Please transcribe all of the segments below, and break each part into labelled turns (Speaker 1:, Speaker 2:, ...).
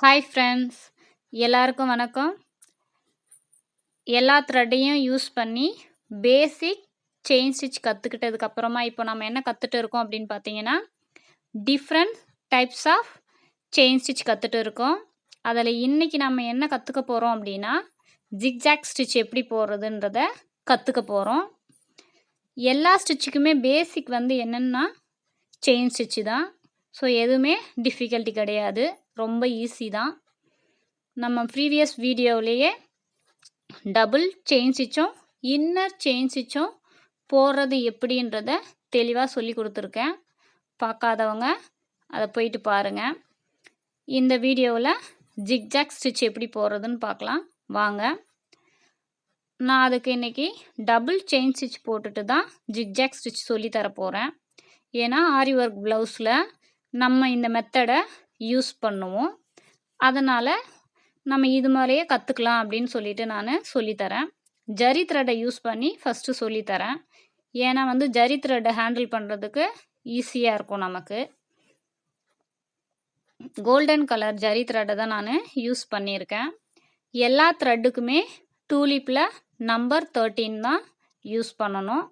Speaker 1: Hi friends எல்லாருக்கும் வணக்கம். எல்லா த்ரெட்டையும் யூஸ் பண்ணி பேசிக் செயின் ஸ்டிச் கற்றுக்கிட்டதுக்கப்புறமா இப்போ நம்ம என்ன கற்றுட்டு இருக்கோம் அப்படின்னு பார்த்தீங்கன்னா different types of chain stitch கற்றுட்டு இருக்கோம். அதில் இன்றைக்கி நம்ம என்ன கற்றுக்க போகிறோம் அப்படின்னா ஜிக்ஜாக் ஸ்டிச் எப்படி போடுறதுன்றத கற்றுக்க போகிறோம் எல்லா ஸ்டிச்சுக்குமே பேசிக் வந்து என்னென்னா செயின் ஸ்டிச்சு தான். ஸோ எதுவுமே டிஃபிகல்ட்டி கிடையாது. ரொம்ப ஈஸி தான். நம்ம ப்ரீவியஸ் வீடியோவிலேயே டபுள் செயின் ஸ்டிச்சும் இன்னர் செயின் ஸ்டிச்சும் போடுறது எப்படின்றத தெளிவாக சொல்லி கொடுத்துருக்கேன். பார்க்காதவங்க அதை போயிட்டு பாருங்கள் இந்த வீடியோவில் ஜிக்ஜாக் ஸ்டிச் எப்படி போடுறதுன்னு பார்க்கலாம். வாங்க. நான் அதுக்கு இன்றைக்கி டபுள் செயின் ஸ்டிச் போட்டுட்டு தான் ஜிக்ஜாக் ஸ்டிச் சொல்லி தரப்போகிறேன் ஏன்னா ஆரி ஒர்க் ப்ளவுஸில் நம்ம இந்த மெத்தடை யூஸ் பண்ணுவோம். அதனால் நம்ம இது மாதிரியே கற்றுக்கலாம் அப்படின்னு சொல்லிட்டு நான் சொல்லித்தரேன். ஜரி த்ரெட்டை யூஸ் பண்ணி ஃபஸ்ட்டு சொல்லித்தரேன். ஏன்னா வந்து ஜரி த்ரெட்டை ஹேண்டில் பண்ணுறதுக்கு ஈஸியாக இருக்கும் நமக்கு. கோல்டன் கலர் ஜரி த்ரெட்டை தான் நான் யூஸ் பண்ணியிருக்கேன். எல்லா த்ரெட்டுக்குமே டூலிப்பில் நம்பர் தேர்ட்டீன் தான் யூஸ் பண்ணணும்.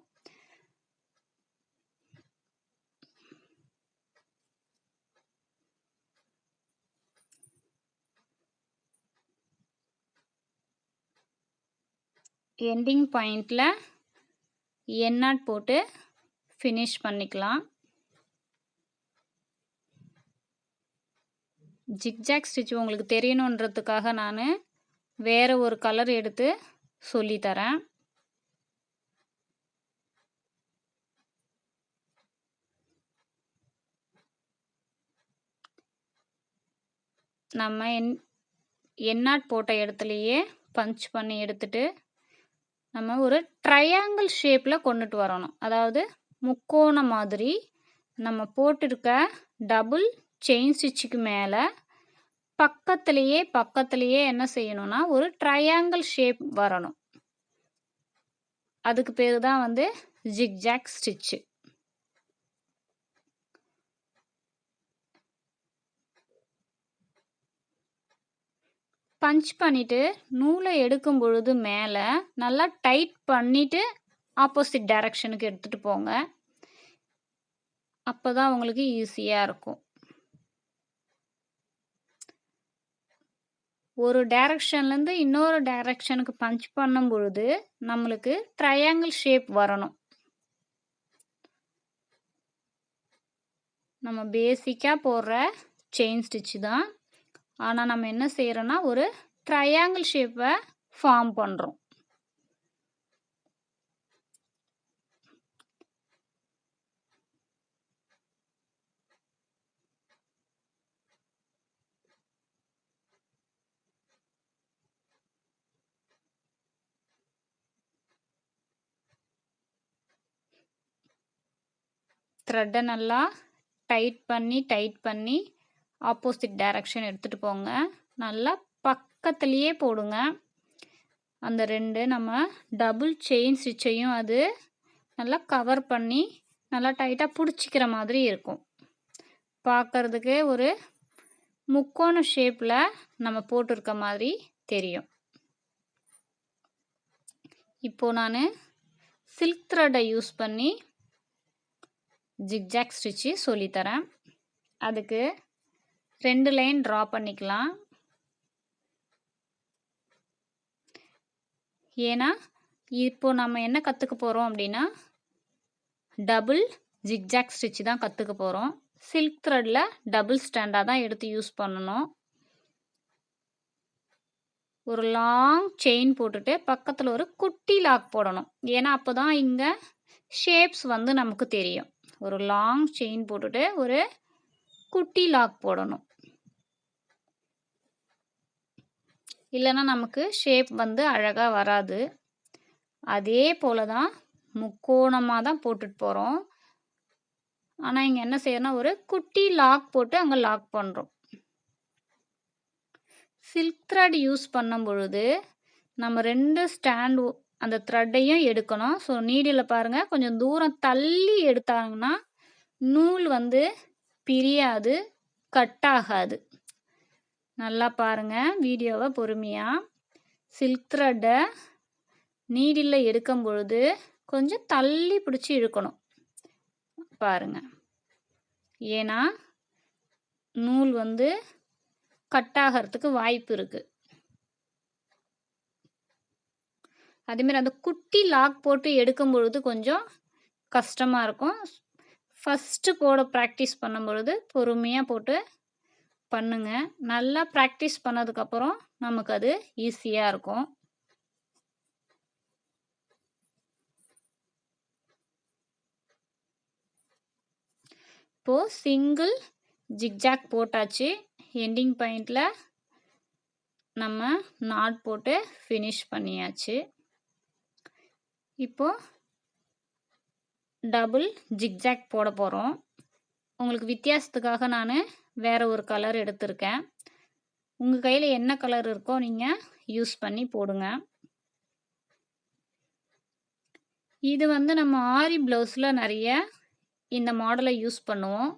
Speaker 1: எண்டிங் பாயிண்டில் எண்ணாட் போட்டு ஃபினிஷ் பண்ணிக்கலாம். ஜிக்ஜாக் ஸ்டிச் உங்களுக்கு தெரியணுன்றதுக்காக நான் வேறு ஒரு கலர் எடுத்து சொல்லித்தரேன். நம்ம என் எண்ணாட் போட்ட இடத்துலையே பஞ்ச் பண்ணி எடுத்துட்டு நம்ம ஒரு ட்ரையாங்கிள் ஷேப்பில் கொண்டுட்டு வரணும். அதாவது முக்கோண மாதிரி நம்ம போட்டிருக்க டபுள் செயின் ஸ்டிச்சுக்கு மேலே பக்கத்துலேயே பக்கத்துலேயே என்ன செய்யணும்னா ஒரு ட்ரையாங்கிள் ஷேப் வரணும். அதுக்கு பேர் தான் வந்து ஜிக்ஜாக் ஸ்டிச்சு பஞ்ச் பண்ணிவிட்டு நூலை எடுக்கும் பொழுது மேலே நல்லா டைட் பண்ணிவிட்டு ஆப்போசிட் டைரக்ஷனுக்கு எடுத்துகிட்டு போங்க. அப்போ தான் உங்களுக்கு ஈஸியாக இருக்கும். ஒரு டைரக்ஷன்லேருந்து இன்னொரு டைரக்ஷனுக்கு பஞ்ச் பண்ணும் பொழுது நம்மளுக்கு ட்ரையாங்கிள் ஷேப் வரணும். நம்ம பேசிக்காக போடுற செயின் ஸ்டிச்சு தான் ஆனால் நம்ம என்ன செய்கிறோன்னா ஒரு ட்ரையாங்கிள் ஷேப்பை ஃபார்ம் பண்ணுறோம் த்ரெட்டை நல்லா டைட் பண்ணி டைட் பண்ணி ஆப்போசிட் டைரக்ஷன் எடுத்துகிட்டு போங்க. நல்லா பக்கத்துலேயே போடுங்க. அந்த ரெண்டு நம்ம டபுள் செயின் ஸ்டிச்சையும் அது நல்லா கவர் பண்ணி நல்லா டைட்டாக பிடிச்சிக்கிற மாதிரி இருக்கும். பார்க்குறதுக்கு ஒரு முக்கோண ஷேப்பில் நம்ம போட்டிருக்க மாதிரி தெரியும். இப்போது நான் சில்க் த்ரெட்டை யூஸ் பண்ணி ஜிக்ஜாக் ஸ்டிச்சு சொல்லித்தரேன். அதுக்கு ரெண்டு லைன் ட்ரா பண்ணிக்கலாம். ஏன்னா இப்போ நம்ம என்ன கற்றுக்க போகிறோம் அப்படின்னா டபுள் ஜிக்ஜாக் ஸ்டிச் தான் கற்றுக்க போகிறோம் சில்க் த்ரெட்டில் டபுள் ஸ்டாண்டாக தான் எடுத்து யூஸ் பண்ணணும். ஒரு லாங் செயின் போட்டுட்டு பக்கத்தில் ஒரு குட்டி லாக் போடணும். ஏன்னா அப்போ தான் இங்கே ஷேப்ஸ் வந்து நமக்கு தெரியும். ஒரு லாங் செயின் போட்டுட்டு ஒரு குட்டி லாக் போடணும். இல்லைன்னா நமக்கு ஷேப் வந்து அழகாக வராது. அதே போல் தான் முக்கோணமாக தான் போட்டுட்டு போகிறோம் ஆனால் இங்கே என்ன செய்யணும்னா ஒரு குட்டி லாக் போட்டு அங்கே லாக் பண்ணுறோம் சில்க் த்ரெட் யூஸ் பண்ணும் பொழுது நம்ம ரெண்டு ஸ்டாண்ட் அந்த த்ரெட்டையும் எடுக்கணும். ஸோ நீடியில் பாருங்கள் கொஞ்சம் தூரம் தள்ளி எடுத்தாங்கன்னா நூல் வந்து பிரியாது கட் ஆகாது. நல்லா பாருங்கள் வீடியோவை பொறுமையாக சில்க் த்ரெட்டை நீடில் எடுக்கும் பொழுது கொஞ்சம் தள்ளி பிடிச்சி இழுக்கணும். பாருங்கள் ஏன்னா நூல் வந்து கட் ஆகிறதுக்கு வாய்ப்பு இருக்குது அதேமாரி அந்த குட்டி லாக் போட்டு எடுக்கும் பொழுது கொஞ்சம் கஷ்டமாக இருக்கும். ஃபஸ்ட்டு போட ப்ராக்டிஸ் பண்ணும் பொழுது பொறுமையாக போட்டு பண்ணுங்க. நல்லா ப்ராக்டிஸ் பண்ணதுக்கப்புறம் நமக்கு அது ஈஸியாக இருக்கும். இப்போது சிங்கிள் ஜிக்ஜாக் போட்டாச்சு. எண்டிங் பாயிண்டில் நம்ம நாட் போட்டு ஃபினிஷ் பண்ணியாச்சு. இப்போது டபுள் ஜிக்ஜாக் போட போகிறோம் உங்களுக்கு வித்தியாசத்துக்காக நான் வேறு ஒரு கலர் எடுத்திருக்கேன். உங்கள் கையில் என்ன கலர் இருக்கோ நீங்கள் யூஸ் பண்ணி போடுங்க. இது வந்து நம்ம ஆரி ப்ளவுஸில் நிறைய இந்த மாடலை யூஸ் பண்ணுவோம்.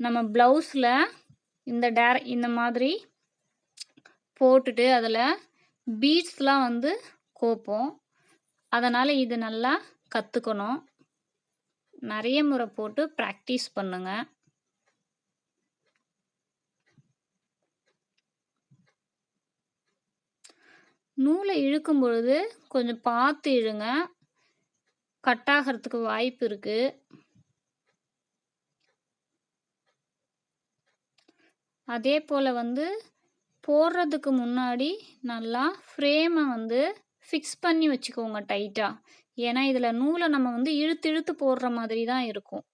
Speaker 1: நம்ம ப்ளவுஸில் இந்த டேர இந்த மாதிரி போட்டுட்டு அதில் பீட்ஸ்லாம் வந்து கோப்போம். அதனால் இது நல்லா கற்றுக்கணும் நிறைய முறை போட்டு ப்ராக்டிஸ் பண்ணுங்கள் நூலை இழுக்கும் பொழுது கொஞ்சம் பார்த்து இழுங்க. கட் ஆகிறதுக்கு வாய்ப்பு இருக்குது அதே போல் வந்து போடுறதுக்கு முன்னாடி நல்லா ஃப்ரேமை வந்து ஃபிக்ஸ் பண்ணி வச்சுக்கோங்க டைட்டாக ஏன்னா இதில் நூலை நம்ம வந்து இழுத்து இழுத்து போடுற மாதிரி தான் இருக்கும்.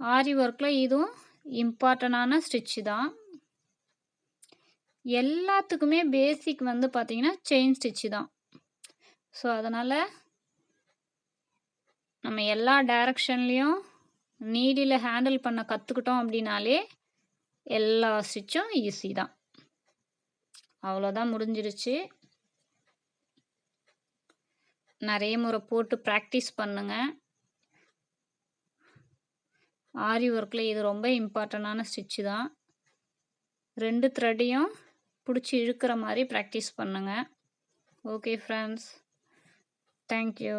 Speaker 1: ஆரி ஒர்க்கில் இதுவும் இம்பார்ட்டண்டான ஸ்டிச்சு தான். எல்லாத்துக்குமே பேசிக் வந்து பார்த்திங்கன்னா செயின் ஸ்டிச்சு தான். ஸோ அதனால் நம்ம எல்லா டைரக்ஷன்லேயும் நீடியில் ஹேண்டில் பண்ண கற்றுக்கிட்டோம் அப்படின்னாலே எல்லா ஸ்டிச்சும் ஈஸி தான். அவ்வளோதான் முடிஞ்சிருச்சு. நிறைய முறை போட்டு ப்ராக்டிஸ் பண்ணுங்கள் ஆரி ஒர்க்கில் இது ரொம்ப இம்பார்ட்டண்டான ஸ்டிச்சு தான். ரெண்டு த்ரெட்டையும் பிடிச்சி இழுக்கிற மாதிரி ப்ராக்டிஸ் பண்ணுங்கள் ஓகே ஃப்ரெண்ட்ஸ் தேங்க்யூ